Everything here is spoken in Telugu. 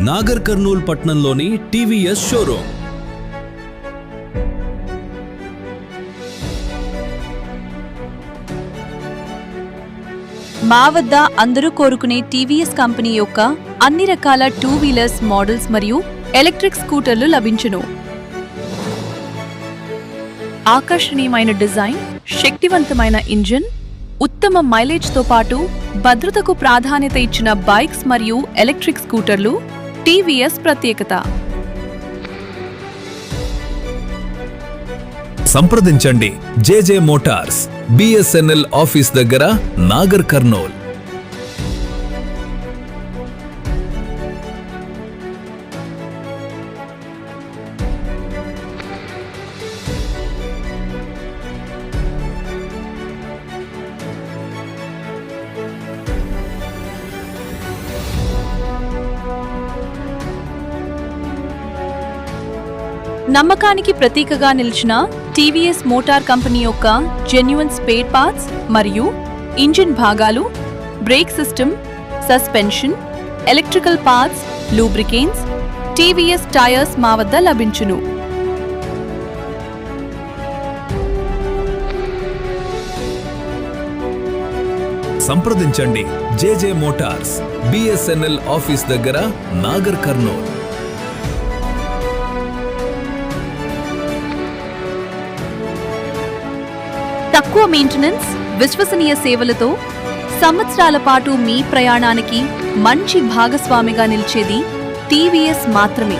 నాగర్ కర్నూల్ పట్నంలోని టీవీఎస్ షోరూమ్ మా వద్ద అందరూ కోరుకునే టీవీఎస్ కంపెనీ యొక్క అన్ని రకాల టూ వీలర్స్ మోడల్స్ మరియు ఎలక్ట్రిక్ స్కూటర్లు లభించును. ఆకర్షణీయమైన డిజైన్ శక్తివంతమైన ఇంజిన్ ఉత్తమ మైలేజ్తో పాటు భద్రతకు ప్రాధాన్యత ఇచ్చిన బైక్స్ మరియు ఎలక్ట్రిక్ స్కూటర్లు టీవీఎస్ ప్రత్యేకత. సంప్రదించండి జేజే మోటార్స్ బిఎస్ఎన్ఎల్ ఆఫీస్ దగ్గర నాగర్ కర్నూల్. నమ్మకానికి ప్రతీకగా నిలిచిన టీవీఎస్ మోటార్ కంపెనీ యొక్క జెన్యున్ స్పేర్ పార్ట్స్ మరియు ఇంజిన్ భాగాలు brake system suspension electrical parts lubricants TVS tyres మా వద్ద లభించును. సంప్రదించండి. జేజే మోటార్స్ బిఎస్ఎన్ఎల్ ఆఫీస్ దగ్గర నాగర్ కర్నూల్. తక్కువ మెయింటెనెన్స్ విశ్వసనీయ సేవలతో సంవత్సరాల పాటు మీ ప్రయాణానికి మంచి భాగస్వామిగా నిలిచేది టీవీఎస్ మాత్రమే.